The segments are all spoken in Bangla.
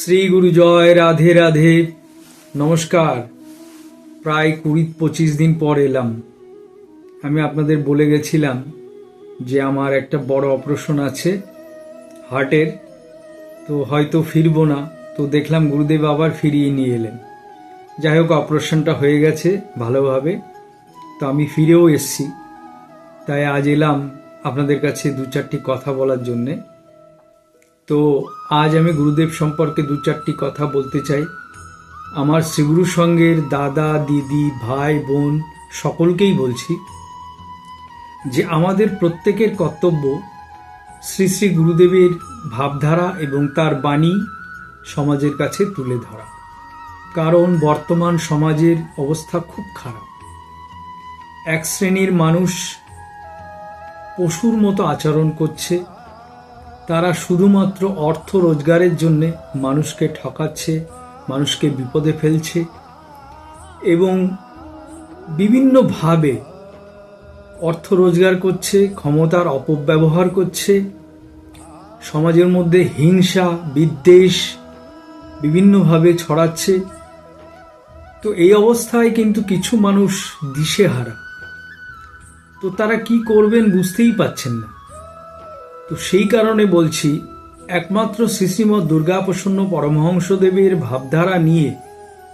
শ্রী গুরু জয় রাধে রাধে। নমস্কার। প্রায় কুড়ি, পঁচিশ দিন পর এলাম। আমি আপনাদের বলে গেছিলাম যে আমার একটা বড় অপারেশন আছে হার্টের। তো হয়তো ফিরবো না। তো দেখলাম গুরুদেব আবার ফিরিয়ে নিয়ে এলেন। যাই হোক, অপারেশনটা হয়ে গেছে ভালোভাবে। তো আমি ফিরেও এসছি। তাই আজ এলাম আপনাদের কাছে দু চারটি কথা বলার জন্যে। তো আজ আমি গুরুদেব সম্পর্কে দু চারটি কথা বলতে চাই। আমার শ্রীগুরু সঙ্গের দাদা, দিদি, ভাই, বোন সকলকেই বলছি যে আমাদের প্রত্যেকের কর্তব্য শ্রী শ্রী গুরুদেবের ভাবধারা এবং তার বাণী সমাজের কাছে তুলে ধরা। কারণ বর্তমান সমাজের অবস্থা খুব খারাপ। এক শ্রেণির মানুষ পশুর মতো আচরণ করছে তারা শুধুমাত্র অর্থ রোজগারের জন্য মানুষকে ঠকাচ্ছে, মানুষকে বিপদে ফেলছে এবং বিভিন্নভাবে অর্থ রোজগার করছে, ক্ষমতার অপব্যবহার করছে। সমাজের মধ্যে হিংসা, বিদ্বেষ বিভিন্নভাবে ছড়াচ্ছে। তো এই অবস্থায় কিন্তু কিছু মানুষ দিশেহারা। তো তারা কি করবেন বুঝতেই পাচ্ছেন না। তো সেই কারণে বলছি, একমাত্র শ্রীশ্রীমৎ দুর্গাপ্রসন্ন পরমহংসদেবের ভাবধারা নিয়ে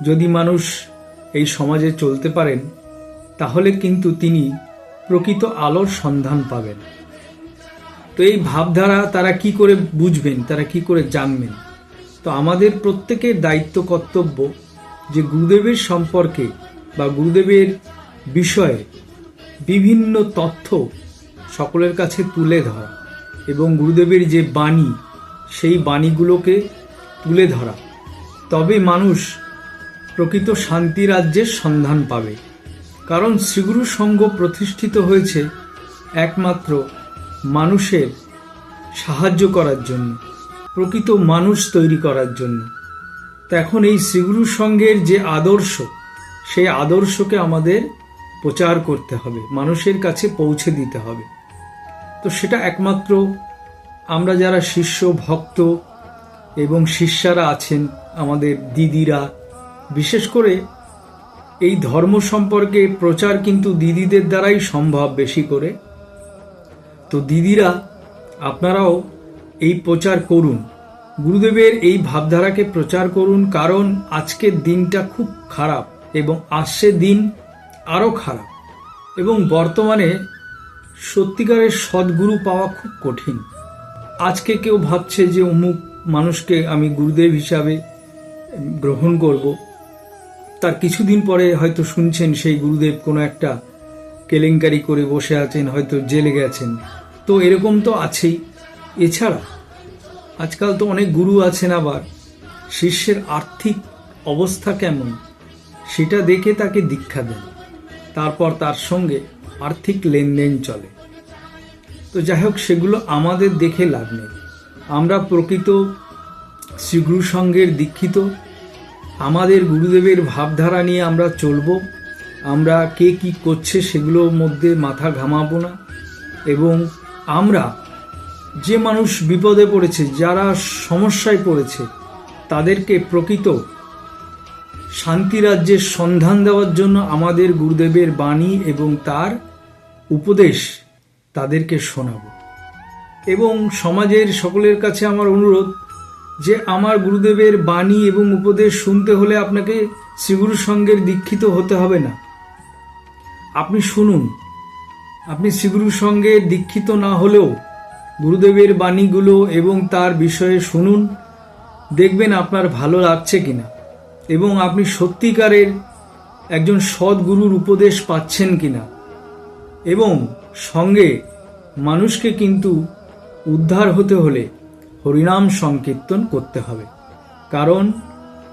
যদি মানুষ এই সমাজে চলতে পারেন, তাহলে কিন্তু তিনি প্রকৃত আলোর সন্ধান পাবেন। তো এই ভাবধারা তারা কি করে বুঝবেন, তারা কি করে জানবেন? তো আমাদের প্রত্যেকের দায়িত্ব কর্তব্য যে গুরুদেবের সম্পর্কে বা গুরুদেবের বিষয়ে বিভিন্ন তথ্য সকলের কাছে তুলে ধরা। এবং গুরুদেবের যে বাণী, সেই বাণীগুলোকে তুলে ধরা। তবে মানুষ প্রকৃত শান্তি রাজ্যের সন্ধান পাবে। কারণ শ্রীগুরু সংঘ প্রতিষ্ঠিত হয়েছে একমাত্র মানুষের সাহায্য করার জন্য, প্রকৃত মানুষ তৈরি করার জন্য। তো এখন এই শ্রীগুরু সংঘের যে আদর্শ, সেই আদর্শকে আমাদের প্রচার করতে হবে, মানুষের কাছে পৌঁছে দিতে হবে। তো সেটা একমাত্র আমরা যারা শিষ্য, ভক্ত এবং শিষ্যারা আছেন, আমাদের দিদিরা। বিশেষ করে এই ধর্ম সম্পর্কে প্রচার কিন্তু দিদিদের দ্বারাই সম্ভব বেশি করে। তো দিদিরা, আপনারাও এই প্রচার করুন। গুরুদেবের এই ভাবধারাকে প্রচার করুন, কারণ আজকের দিনটা খুব খারাপ এবং আসছে দিন আরও খারাপ। এবং বর্তমানে সত্যিকারের সদ্গুরু পাওয়া খুব কঠিন। আজকে কেউ ভাবছে যে অমুক মানুষকে আমি গুরুদেব হিসাবে গ্রহণ করব। তার কিছুদিন পরে হয়তো শুনছেন সেই গুরুদেব কোনো একটা কেলেঙ্কারি করে বসে আছেন, হয়তো জেলে গেছেন। তো এরকম তো আছেই। এছাড়া আজকাল তো অনেক গুরু আছেন আবার। শিষ্যের আর্থিক অবস্থা কেমন? সেটা দেখে তাকে দীক্ষা দেন। তারপর তার সঙ্গে আর্থিক লেনদেন চলে। তো যাই হোক সেগুলো আমাদের দেখে লাভ নেই। আমরা প্রকৃত শ্রীগুরু সঙ্গের দীক্ষিত। আমাদের গুরুদেবের ভাবধারা নিয়ে আমরা চলব। আমরা কে কি করছে সেগুলোর মধ্যে মাথা ঘামাবো না। এবং আমরা যে মানুষ বিপদে পড়েছে, যারা সমস্যায় পড়েছে, তাদেরকে প্রকৃত শান্তি রাজ্যের সন্ধান দেওয়ার জন্য আমাদের গুরুদেবের বাণী এবং তার উপদেশ তাদেরকে শোনাব। এবং সমাজের সকলের কাছে আমার অনুরোধ যে আমার গুরুদেবের বাণী এবং উপদেশ শুনতে হলে আপনাকে শ্রীগুরু সঙ্গের দীক্ষিত হতে হবে না। আপনি শুনুন। আপনি শ্রীগুরু সঙ্গে দীক্ষিত না হলেও গুরুদেবের বাণীগুলো এবং তার বিষয়ে শুনুন। দেখবেন আপনার ভালো লাগছে কিনা। এবং আপনি সত্যিকারের একজন সদ্গুরুর উপদেশ পাচ্ছেন কিনা। এবং সঙ্গে মানুষকে কিন্তু উদ্ধার হতে হলে হরিনাম সংকীর্তন করতে হবে। কারণ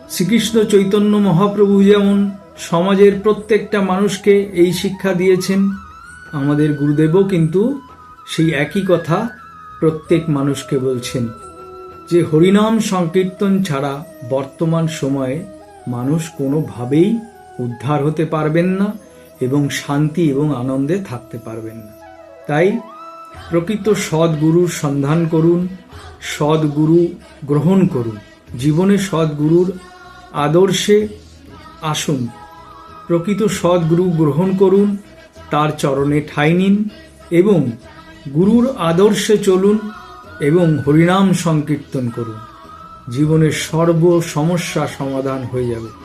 শ্রীকৃষ্ণ চৈতন্য মহাপ্রভু যেমন সমাজের প্রত্যেকটা মানুষকে এই শিক্ষা দিয়েছেন, আমাদের গুরুদেবও কিন্তু সেই একই কথা প্রত্যেক মানুষকে বলছেন যে হরিনাম সংকীর্তন ছাড়া বর্তমান সময়ে মানুষ কোনোভাবেই উদ্ধার হতে পারবেন না। এবং শান্তি এবং আনন্দে থাকতে পারবেন না। তাই প্রকৃত সদ্গুরুর সন্ধান করুন, সদ্গুরু গ্রহণ করুন, জীবনে সদ্গুরুর আদর্শে আসুন, প্রকৃত সদ্গুরু গ্রহণ করুন, তার চরণে ঠাঁই নিন এবং গুরুর আদর্শে চলুন এবং হরিনাম সংকীর্তন করুন। জীবনের সর্ব সমস্যা সমাধান হয়ে যাবে।